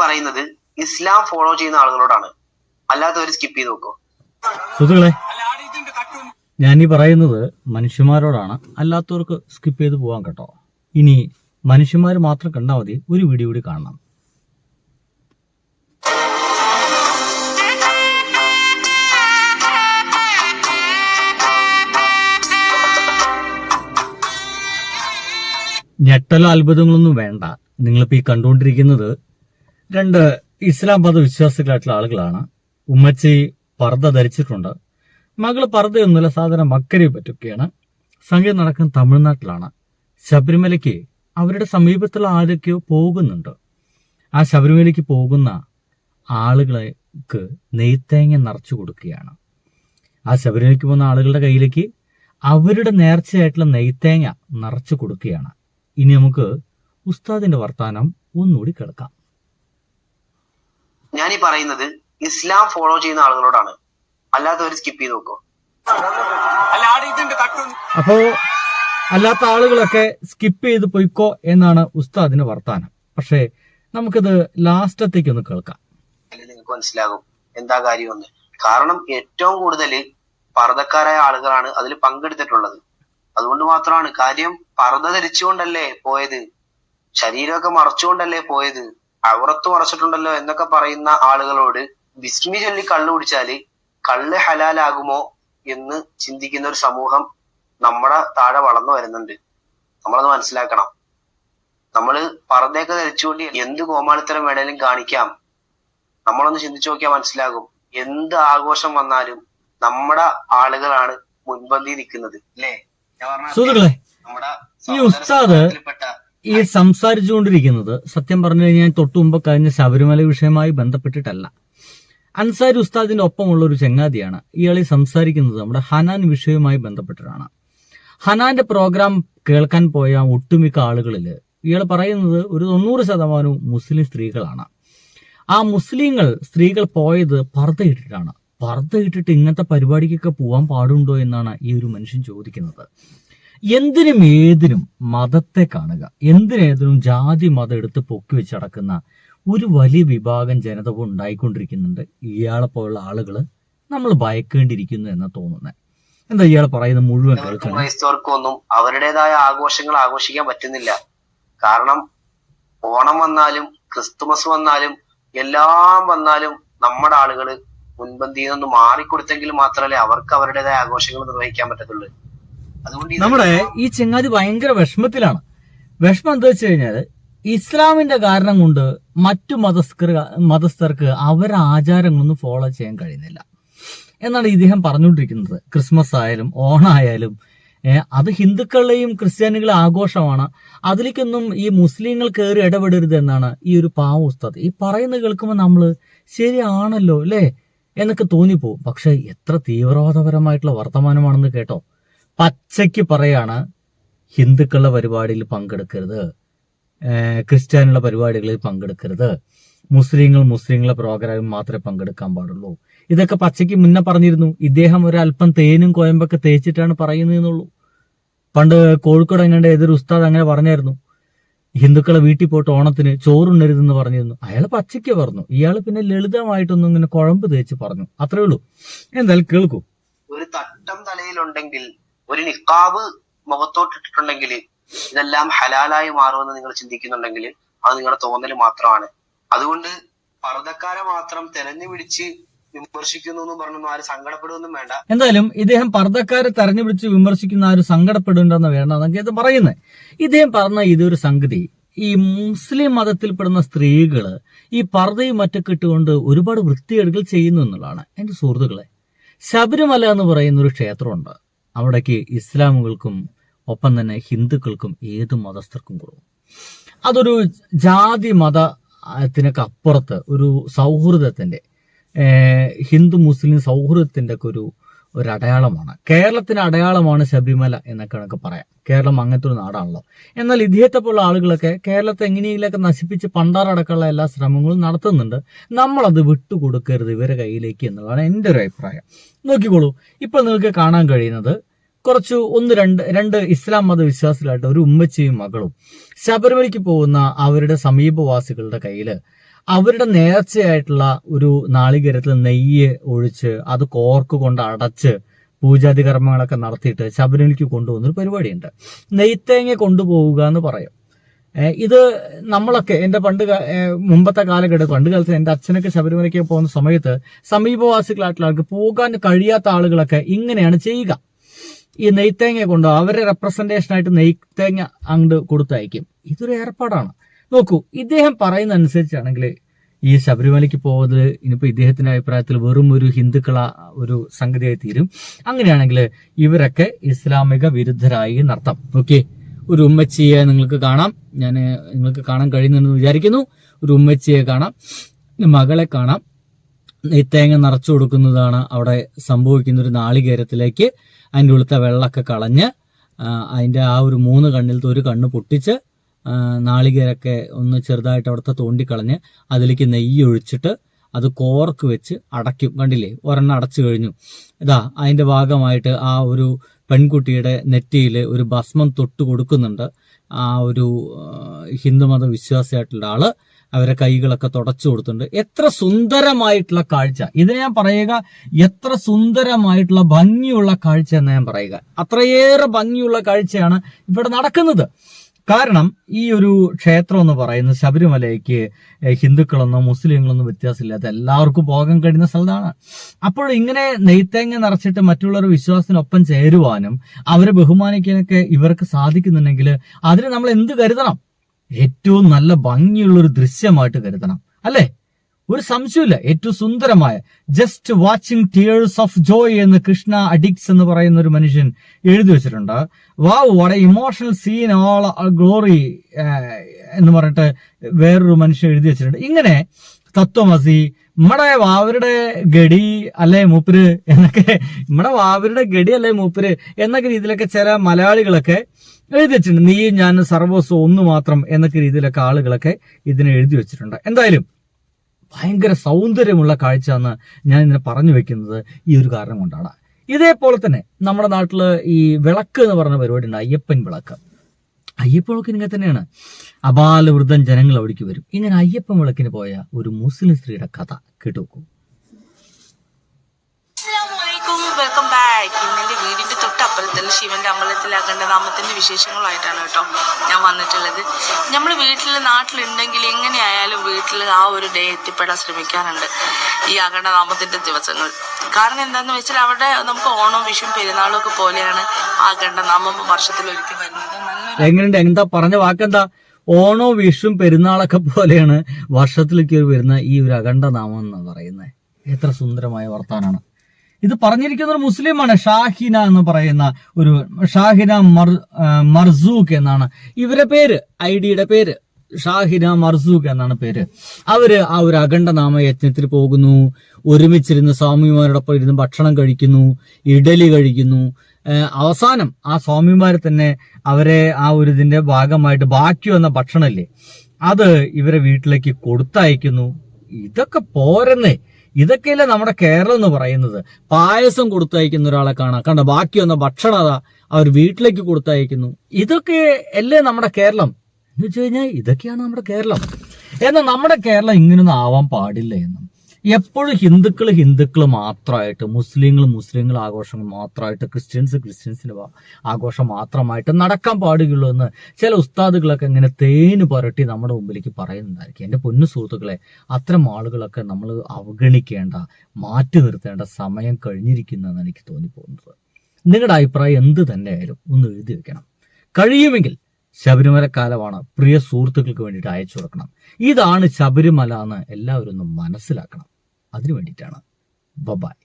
പറയുന്നത് ഇസ്ലാം ഫോളോ ചെയ്യുന്ന ആളുകളോടാണ്. അല്ലാത്തവർ സ്കിപ്പ് ചെയ്ത് നോക്കോ. സുഹൃത്തുക്കളെ ഞാൻ ഈ പറയുന്നത് മനുഷ്യന്മാരോടാണ്. അല്ലാത്തവർക്ക് സ്കിപ്പ് ചെയ്ത് പോവാൻ കേട്ടോ. ഇനി മനുഷ്യന്മാർ മാത്രം കണ്ടാൽ മതി. ഒരു വീഡിയോ കൂടി കാണണം. ഞെട്ടലോ അത്ഭുതങ്ങളൊന്നും വേണ്ട. നിങ്ങളിപ്പോ ഈ കണ്ടുകൊണ്ടിരിക്കുന്നത് രണ്ട് ഇസ്ലാം മത വിശ്വാസികളായിട്ടുള്ള ആളുകളാണ്. ഉമ്മച്ചി പർദ്ദ ധരിച്ചിട്ടുണ്ട്. മകൾ പർദ്ദയൊന്നുമില്ല സാധാരണ മക്കരെ പറ്റൊക്കെയാണ്. സംഗീതം നടക്കുന്ന തമിഴ്നാട്ടിലാണ്. ശബരിമലയ്ക്ക് അവരുടെ സമീപത്തുള്ള ആരൊക്കെയോ പോകുന്നുണ്ട്. ആ ശബരിമലയ്ക്ക് പോകുന്ന ആളുകൾക്ക് നെയ്ത്തേങ്ങ നിറച്ചു കൊടുക്കുകയാണ്. ആ ശബരിമലയ്ക്ക് പോകുന്ന ആളുകളുടെ കയ്യിലേക്ക് അവരുടെ നേർച്ചയായിട്ടുള്ള നെയ്ത്തേങ്ങ നിറച്ചു കൊടുക്കുകയാണ്. ഇനി നമുക്ക് ഉസ്താദിന്റെ വർത്താനം ഒന്നുകൂടി കേൾക്കാം. ഞാൻ ഈ പറയുന്നത് ഇസ്ലാം ഫോളോ ചെയ്യുന്ന ആളുകളോടാണ്. അല്ലാത്തവർ സ്കിപ്പ് ചെയ്ത് നോക്കോ. അപ്പോ അല്ലാത്ത ആളുകളൊക്കെ സ്കിപ്പ് ചെയ്ത് പോയിക്കോ എന്നാണ് ഉസ്താദിന് വർത്താനം. പക്ഷേ നമുക്കിത് ലാസ്റ്റത്തേക്ക് ഒന്ന് കേൾക്കാം നിങ്ങൾക്ക് മനസ്സിലാകും എന്താ കാര്യമെന്ന്. കാരണം ഏറ്റവും കൂടുതൽ പർദ്ദക്കാരായ ആളുകളാണ് അതിൽ പങ്കെടുത്തിട്ടുള്ളത്. അതുകൊണ്ട് മാത്രമാണ്. കാര്യം പർദ്ദ ധരിച്ചുകൊണ്ടല്ലേ പോയത്? ശരീരമൊക്കെ മറച്ചുകൊണ്ടല്ലേ പോയത്? അവറത്ത് മറച്ചിട്ടുണ്ടല്ലോ എന്നൊക്കെ പറയുന്ന ആളുകളോട് ബിസ്മി ചൊല്ലി കള്ളു കുടിച്ചാൽ കള്ള് ഹലാലാകുമോ എന്ന് ചിന്തിക്കുന്ന ഒരു സമൂഹം നമ്മുടെ താഴെ വളർന്നു വരുന്നുണ്ട്. നമ്മളത് മനസ്സിലാക്കണം. നമ്മൾ പർദ്ദയൊക്കെ ധരിച്ചുകൊണ്ട് എന്ത് കോമാളിത്തരം വേണേലും കാണിക്കാം. നമ്മളൊന്ന് ചിന്തിച്ചു നോക്കിയാൽ മനസ്സിലാകും. എന്ത് ആഘോഷം വന്നാലും നമ്മുടെ ആളുകളാണ് മുൻപന്തി നിൽക്കുന്നത്. അല്ലേ? ഞാൻ പറഞ്ഞ നമ്മുടെ ഈ സംസാരിച്ചുകൊണ്ടിരിക്കുന്നത് സത്യം പറഞ്ഞു കഴിഞ്ഞാൽ തൊട്ടുമുമ്പ് കഴിഞ്ഞ ശബരിമല വിഷയമായി ബന്ധപ്പെട്ടിട്ടല്ല. അൻസാരി ഉസ്താദിന്റെ ഒപ്പമുള്ള ഒരു ചങ്ങാതിയാണ്. ഇയാളെ സംസാരിക്കുന്നത് നമ്മുടെ ഹനാൻ വിഷയവുമായി ബന്ധപ്പെട്ടിട്ടാണ് ഹനാന്റെ പ്രോഗ്രാം കേൾക്കാൻ പോയ ഒട്ടുമിക്ക ആളുകളിൽ ഇയാൾ പറയുന്നത് ഒരു തൊണ്ണൂറ് ശതമാനവും മുസ്ലിം സ്ത്രീകളാണ്. ആ മുസ്ലിങ്ങൾ സ്ത്രീകൾ പോയത് പർദ്ദ ഇട്ടിട്ടാണ് പർദ്ദ ഇട്ടിട്ട് ഇങ്ങനത്തെ പരിപാടിക്കൊക്കെ പോകാൻ പാടുണ്ടോ എന്നാണ് ഈ ഒരു മനുഷ്യൻ ചോദിക്കുന്നത്. എന്തിനും ഏതിനും മതത്തെ കാണുക. എന്തിനേതിനും ജാതി മതം എടുത്ത് പൊക്കി വെച്ച് നടക്കുന്ന ഒരു വലിയ വിഭാഗം ജനത ഉണ്ടായിക്കൊണ്ടിരിക്കുന്നുണ്ട്. ഇയാളെ പോലുള്ള ആളുകൾ നമ്മൾ ഭയക്കേണ്ടിയിരിക്കുന്നു എന്ന് തോന്നുന്നത് എന്താ ഇയാൾ പറയുന്നത് മുഴുവൻ ക്രൈസ്തവർക്കൊന്നും അവരുടേതായ ആഘോഷങ്ങൾ ആഘോഷിക്കാൻ പറ്റുന്നില്ല. കാരണം ഓണം വന്നാലും ക്രിസ്തുമസ് വന്നാലും എല്ലാം വന്നാലും നമ്മുടെ ആളുകൾ മുൻപന്തിയിൽ നിന്ന് മാറിക്കൊടുത്തെങ്കിൽ മാത്രമല്ലേ അവർക്ക് അവരുടേതായ ആഘോഷങ്ങൾ നിർവഹിക്കാൻ പറ്റത്തുള്ളൂ. നമ്മുടെ ഈ ചങ്ങാതി ഭയങ്കര വിഷമത്തിലാണ്. വിഷമം എന്താ വെച്ച് കഴിഞ്ഞാൽ ഇസ്ലാമിന്റെ കാരണം കൊണ്ട് മറ്റു മതസ്ഥർ മതസ്ഥർക്ക് അവരുടെ ആചാരങ്ങളൊന്നും ഫോളോ ചെയ്യാൻ കഴിയുന്നില്ല. എന്നാണ് ഇദ്ദേഹം പറഞ്ഞുകൊണ്ടിരിക്കുന്നത്. ക്രിസ്മസ് ആയാലും ഓണായാലും അത് ഹിന്ദുക്കളുടെയും ക്രിസ്ത്യാനികളെ ആഘോഷമാണ്. അതിലേക്കൊന്നും ഈ മുസ്ലിങ്ങൾ കയറി ഇടപെടരുത് എന്നാണ് ഈ ഒരു പാവ ഉസ്താദ്. ഈ പറയുന്നത് കേൾക്കുമ്പോൾ നമ്മൾ ശരിയാണല്ലോ അല്ലേ? എന്നൊക്കെ തോന്നിപ്പോവും. പക്ഷെ എത്ര തീവ്രവാദപരമായിട്ടുള്ള വർത്തമാനമാണെന്ന് കേട്ടോ. പച്ചയ്ക്ക് പറയാണ് ഹിന്ദുക്കളുടെ പരിപാടിയിൽ പങ്കെടുക്കരുത്. ക്രിസ്ത്യാനികളുടെ പരിപാടികളിൽ പങ്കെടുക്കരുത്. മുസ്ലിങ്ങൾ മുസ്ലിങ്ങളെ പ്രോഗ്രാമിൽ മാത്രമേ പങ്കെടുക്കാൻ പാടുള്ളൂ. ഇതൊക്കെ പച്ചയ്ക്ക് മുന്നേ പറഞ്ഞിരുന്നു. ഇദ്ദേഹം ഒരല്പം തേനും കോയമ്പൊക്കെ തേച്ചിട്ടാണ് പറയുന്നതെന്നുള്ളൂ പണ്ട് കോഴിക്കോട് എങ്ങാണ്ട് ഏതൊരു ഉസ്താദ് അങ്ങനെ പറഞ്ഞായിരുന്നു. ഹിന്ദുക്കളെ വീട്ടിൽ പോയിട്ട് ഓണത്തിന് ചോറുണ്ണരുതെന്ന് പറഞ്ഞിരുന്നു. അയാൾ പച്ചയ്ക്ക് പറഞ്ഞു. ഇയാൾ പിന്നെ ലളിതമായിട്ടൊന്നും ഇങ്ങനെ കുഴമ്പ് തേച്ച് പറഞ്ഞു. അത്രേ ഉള്ളൂ. എന്തായാലും കേൾക്കൂ. ഒരു തട്ടം തലയിലുണ്ടെങ്കിൽ ഒരു നിക്കാബ് മുഖത്തോട്ടിട്ടുണ്ടെങ്കിൽ ഇതെല്ലാം ഹലാലായി മാറുമെന്ന് നിങ്ങൾ ചിന്തിക്കുന്നുണ്ടെങ്കിൽ അത് നിങ്ങളുടെ തോന്നൽ മാത്രമാണ്. അതുകൊണ്ട് പർദ്ദക്കാരെ മാത്രം തെരഞ്ഞു പിടിച്ച് വിമർശിക്കുന്നു പറഞ്ഞൊന്നും ആരും സങ്കടപ്പെടുകയൊന്നും വേണ്ട. എന്തായാലും ഇദ്ദേഹം പർദ്ദക്കാരെ തെരഞ്ഞു പിടിച്ച് വിമർശിക്കുന്ന ആരും സങ്കടപ്പെടുന്നുണ്ടെന്ന് വേണ്ട എന്നൊക്കെ പറയുന്നത്. ഇദ്ദേഹം പറഞ്ഞ ഇതൊരു സംഗതി. ഈ മുസ്ലിം മതത്തിൽപ്പെടുന്ന സ്ത്രീകൾ ഈ പർദ്ദയും മറ്റൊക്കെ ഇട്ടുകൊണ്ട് ഒരുപാട് വൃത്തികേടുകൾ ചെയ്യുന്നു എന്നുള്ളതാണ്. എന്റെ സുഹൃത്തുക്കളെ ശബരിമല എന്ന് പറയുന്ന ഒരു ക്ഷേത്രമുണ്ട്. അവിടേക്ക് ഇസ്ലാമുകൾക്കും ഒപ്പം തന്നെ ഹിന്ദുക്കൾക്കും ഏത് മതസ്ഥർക്കും കൊടുക്കും. അതൊരു ജാതി മതത്തിനൊക്കെ അപ്പുറത്ത് ഒരു സൗഹൃദത്തിന്റെ ഹിന്ദു മുസ്ലിം സൗഹൃദത്തിന്റെ ഒക്കെ ഒരു ഒരു അടയാളമാണ് കേരളത്തിന് അടയാളമാണ് ശബരിമല എന്നൊക്കെ നമുക്ക് പറയാം. കേരളം അങ്ങനത്തെ ഒരു നാടാണല്ലോ. എന്നാൽ ഇദ്ദേഹത്തെ പോലുള്ള ആളുകളൊക്കെ കേരളത്തെ എങ്ങനെയെങ്കിലൊക്കെ നശിപ്പിച്ച് പണ്ടാറടക്കമുള്ള എല്ലാ ശ്രമങ്ങളും നടത്തുന്നുണ്ട്. നമ്മളത് വിട്ടുകൊടുക്കരുത് ഇവരെ കയ്യിലേക്ക് എന്നുള്ളതാണ് എന്റെ ഒരു അഭിപ്രായം. നോക്കിക്കോളൂ. ഇപ്പൊ നിങ്ങൾക്ക് കാണാൻ കഴിയുന്നത് കുറച്ച് ഒന്ന് രണ്ട് രണ്ട് ഇസ്ലാം മത വിശ്വാസികളായിട്ട് ഒരു ഉമ്മച്ചിയും മകളും ശബരിമലയ്ക്ക് പോകുന്ന അവരുടെ സമീപവാസികളുടെ കയ്യിൽ അവരുടെ നേർച്ചയായിട്ടുള്ള ഒരു നാളികേരത്തിൽ നെയ്യ് ഒഴിച്ച് അത് കോർക്ക് കൊണ്ട് അടച്ച് പൂജാതി കർമ്മങ്ങളൊക്കെ നടത്തിയിട്ട് ശബരിമലയ്ക്ക് കൊണ്ടുപോകുന്ന ഒരു പരിപാടിയുണ്ട്. നെയ്ത്തേങ്ങ കൊണ്ടുപോവുക എന്ന് പറയും. ഇത് നമ്മളൊക്കെ എന്റെ പണ്ട് മുമ്പത്തെ കാലഘട്ടം പണ്ട് കാലത്ത് എന്റെ അച്ഛനൊക്കെ ശബരിമലയ്ക്ക് പോകുന്ന സമയത്ത് സമീപവാസികളായിട്ടുള്ള ആൾക്ക് പോകാൻ കഴിയാത്ത ആളുകളൊക്കെ ഇങ്ങനെയാണ് ചെയ്യുക. ഈ നെയ്ത്തേങ്ങ കൊണ്ട് അവരെ റെപ്രസെന്റേഷൻ ആയിട്ട് നെയ്ത്തേങ്ങ അങ്ങോട്ട് കൊടുത്തയക്കും. ഇതൊരു ഏർപ്പാടാണ്. നോക്കൂ ഇദ്ദേഹം പറയുന്ന അനുസരിച്ചാണെങ്കിൽ ഈ ശബരിമലയ്ക്ക് പോകുന്നത് ഇനിയിപ്പോൾ ഇദ്ദേഹത്തിന്റെ അഭിപ്രായത്തിൽ വെറും ഒരു ഹിന്ദുക്കള ഒരു സംഗതിയായി തീരും. അങ്ങനെയാണെങ്കിൽ ഇവരൊക്കെ ഇസ്ലാമിക വിരുദ്ധരായി നടത്താം ഓക്കെ ഒരു ഉമ്മച്ചിയെ നിങ്ങൾക്ക് കാണാം. ഞാൻ നിങ്ങൾക്ക് കാണാൻ കഴിയുന്നെന്ന് വിചാരിക്കുന്നു. ഒരു ഉമ്മച്ചിയെ കാണാം. മകളെ കാണാം. നെയ്ത്തേങ്ങ നിറച്ചു കൊടുക്കുന്നതാണ് അവിടെ സംഭവിക്കുന്ന ഒരു നാളികേരത്തിലേക്ക്. അതിന്റെ ഉള്ളത്തെ വെള്ളമൊക്കെ കളഞ്ഞ് അതിന്റെ ആ ഒരു മൂന്ന് കണ്ണിലത്തെ ഒരു കണ്ണ് പൊട്ടിച്ച് നാളികേരൊക്കെ ഒന്ന് ചെറുതായിട്ട് അവിടുത്തെ തോണ്ടിക്കളഞ്ഞ് അതിലേക്ക് നെയ്യ് ഒഴിച്ചിട്ട് അത് കോർക്ക് വെച്ച് അടയ്ക്കും. കണ്ടില്ലേ? ഒരെണ്ണം അടച്ചു കഴിഞ്ഞു. ഇതാ അതിന്റെ ഭാഗമായിട്ട് ആ ഒരു പെൺകുട്ടിയുടെ നെറ്റിയിൽ ഒരു ഭസ്മം തൊട്ട് കൊടുക്കുന്നുണ്ട്. ആ ഒരു ഹിന്ദുമത വിശ്വാസിയായിട്ടുള്ള ആൾ അവരെ കൈകളൊക്കെ തുടച്ചു കൊടുത്തിട്ടുണ്ട്. എത്ര സുന്ദരമായിട്ടുള്ള കാഴ്ച. ഇതിനെ ഞാൻ പറയുക എത്ര സുന്ദരമായിട്ടുള്ള ഭംഗിയുള്ള കാഴ്ച എന്ന് ഞാൻ പറയുക. അത്രയേറെ ഭംഗിയുള്ള കാഴ്ചയാണ് ഇവിടെ നടക്കുന്നത്. കാരണം ഈ ഒരു ക്ഷേത്രം എന്ന് പറയുന്നത് ശബരിമലയ്ക്ക് ഹിന്ദുക്കളൊന്നും മുസ്ലിങ്ങളൊന്നും വ്യത്യാസമില്ലാത്ത എല്ലാവർക്കും പോകാൻ കഴിയുന്ന സ്ഥലമാണ്. അപ്പോൾ ഇങ്ങനെ നെയ്ത്തേങ്ങ നിറച്ചിട്ട് മറ്റുള്ളവരുടെ വിശ്വാസത്തിനൊപ്പം ചേരുവാനും അവരെ ബഹുമാനിക്കാനൊക്കെ ഇവർക്ക് സാധിക്കുന്നുണ്ടെങ്കിൽ അതിന് നമ്മൾ എന്ത് കരുതണം? ഏറ്റവും നല്ല ഭംഗിയുള്ളൊരു ദൃശ്യമായിട്ട് കരുതണം. അല്ലേ? ഒരു സംശയമില്ല ഏറ്റവും സുന്ദരമായ just watching tears of joy എന്ന് കൃഷ്ണ അഡിക്സ് എന്ന് പറയുന്ന ഒരു മനുഷ്യൻ എഴുതി വെച്ചിട്ടുണ്ട്. Wow what a emotional scene all glory എന്ന് പറഞ്ഞിട്ട് വേറൊരു മനുഷ്യൻ എഴുതി വെച്ചിട്ടുണ്ട്. ഇങ്ങനെ തത്വമസി നമ്മുടെ വാവരുടെ ഗഡി അല്ലെ മൂപ്പര്? എന്നൊക്കെ നമ്മുടെ വാവരുടെ ഗഡി അല്ലെ മൂപ്പര്? എന്നൊക്കെ രീതിയിലൊക്കെ ചില മലയാളികളൊക്കെ എഴുതി വെച്ചിട്ടുണ്ട്. നീ ഞാൻ സർവസ്വം ഒന്ന് മാത്രം എന്നൊക്കെ രീതിയിലൊക്കെ ആളുകളൊക്കെ ഇതിനെ എഴുതി വെച്ചിട്ടുണ്ട്. എന്തായാലും ഭയങ്കര സൗന്ദര്യമുള്ള കാഴ്ച എന്ന് ഞാൻ ഇതിനെ പറഞ്ഞു വെക്കുന്നത് ഈ ഒരു കാരണം കൊണ്ടാണ്. ഇതേപോലെ തന്നെ നമ്മുടെ നാട്ടിൽ ഈ വിളക്ക് എന്ന് പറഞ്ഞ പരിപാടി ഉണ്ട് അയ്യപ്പൻ വിളക്ക്. അയ്യപ്പ വിളക്കിന് ഇങ്ങനെ തന്നെയാണ്. അപാലവൃദ്ധം ജനങ്ങൾ അവിടേക്ക് വരും. ഇങ്ങനെ അയ്യപ്പൻ വിളക്കിന് പോയ ഒരു മുസ്ലിം സ്ത്രീയുടെ കഥ കേട്ടുനോക്കൂ അസ്സലാമലൈക്കും ശിവന്റെ അമ്പലത്തിലാക്കേണ്ട നാമത്തിന്റെ വിശേഷങ്ങളായിട്ടാണ് കേട്ടോ ഞാൻ വന്നിട്ടുള്ളത്. നമ്മൾ വീട്ടിൽ നാട്ടിലുണ്ടെങ്കിൽ എങ്ങനെയായാലും വീട്ടിൽ ആ ഒരു ഡേ എത്തിപ്പെടാൻ ശ്രമിക്കാറുണ്ട് ഈ അഖണ്ഡ നാമത്തിന്റെ ദിവസങ്ങൾ. കാരണം എന്താന്ന് വെച്ചാൽ അവിടെ നമുക്ക് ഓണവും വിഷു പെരുന്നാളും ഒക്കെ പോലെയാണ് അഖണ്ഡ നാമം ഒരുക്കി വരുന്നത്. എങ്ങനെയുണ്ട്? എന്താ പറഞ്ഞ വാക്കെന്താ? ഓണോ വിഷും പെരുന്നാളൊക്കെ പോലെയാണ് വർഷത്തിലേക്ക് വരുന്ന ഈ ഒരു അഖണ്ഡ നാമം എന്ന് പറയുന്നത്. എത്ര സുന്ദരമായ വർത്താനാണ്. ഇത് പറഞ്ഞിരിക്കുന്ന ഒരു മുസ്ലിമാണ് ഷാഹിന എന്ന് പറയുന്ന ഒരു ഷാഹിന മർ മർസൂഖ് എന്നാണ്. ഇവരുടെ പേര് ഐ ഡിയുടെ പേര് ഷാഹിന മർസൂഖ് എന്നാണ് പേര്. അവർ ആ ഒരു അഖണ്ഡ നാമ യജ്ഞത്തിൽ പോകുന്നു ഒരുമിച്ചിരുന്ന് സ്വാമിമാരോടൊപ്പം ഇരുന്ന് ഭക്ഷണം കഴിക്കുന്നു ഇഡലി കഴിക്കുന്നു. അവസാനം ആ സ്വാമിമാരെ തന്നെ അവരെ ആ ഒരു ഇതിന്റെ ഭാഗമായിട്ട് ബാക്കി വന്ന ഭക്ഷണമല്ലേ അത് ഇവരെ വീട്ടിലേക്ക് കൊടുത്തയക്കുന്നു. ഇതൊക്കെ പോരെന്നേ. ഇതൊക്കെയല്ലേ നമ്മുടെ കേരളം എന്ന് പറയുന്നത്. പായസം കൊടുത്തയക്കുന്ന ഒരാളെ കാണാം. കണ്ട ബാക്കി വന്ന ഭക്ഷണം അവർ വീട്ടിലേക്ക് കൊടുത്തയക്കുന്നു. ഇതൊക്കെ അല്ലേ നമ്മുടെ കേരളം? എന്ന് വെച്ച് കഴിഞ്ഞാൽ ഇതൊക്കെയാണ് നമ്മുടെ കേരളം. എന്നാൽ നമ്മുടെ കേരളം ഇങ്ങനൊന്നും ആവാൻ പാടില്ല എന്നും. എപ്പോഴും ഹിന്ദുക്കൾ ഹിന്ദുക്കൾ മാത്രമായിട്ട് മുസ്ലിങ്ങൾ മുസ്ലിങ്ങൾ ആഘോഷങ്ങൾ മാത്രമായിട്ട് ക്രിസ്ത്യൻസ് ക്രിസ്ത്യൻസിന് ആഘോഷം മാത്രമായിട്ട് നടക്കാൻ പാടുകയുള്ളൂ എന്ന് ചില ഉസ്താദുകളൊക്കെ ഇങ്ങനെ തേന് പുരട്ടി നമ്മുടെ മുമ്പിലേക്ക് പറയുന്നുണ്ടായിരിക്കും എന്റെ പൊന്നു സുഹൃത്തുക്കളെ അത്തരം ആളുകളൊക്കെ നമ്മൾ അവഗണിക്കേണ്ട മാറ്റി നിർത്തേണ്ട സമയം കഴിഞ്ഞിരിക്കുന്നു കഴിഞ്ഞിരിക്കുന്നതെന്ന് എനിക്ക് തോന്നിപ്പോകുന്നത്. നിങ്ങളുടെ അഭിപ്രായം എന്ത് തന്നെയായാലും ഒന്ന് എഴുതി വെക്കണം. കഴിയുമെങ്കിൽ ശബരിമല കാലമാണ് പ്രിയ സുഹൃത്തുക്കൾക്ക് വേണ്ടിയിട്ട് അയച്ചു കൊടുക്കണം. ഇതാണ് ശബരിമല എന്ന് എല്ലാവരും ഒന്ന് മനസ്സിലാക്കണം. അതിനു വേണ്ടിയിട്ടാണ്. ബബായ്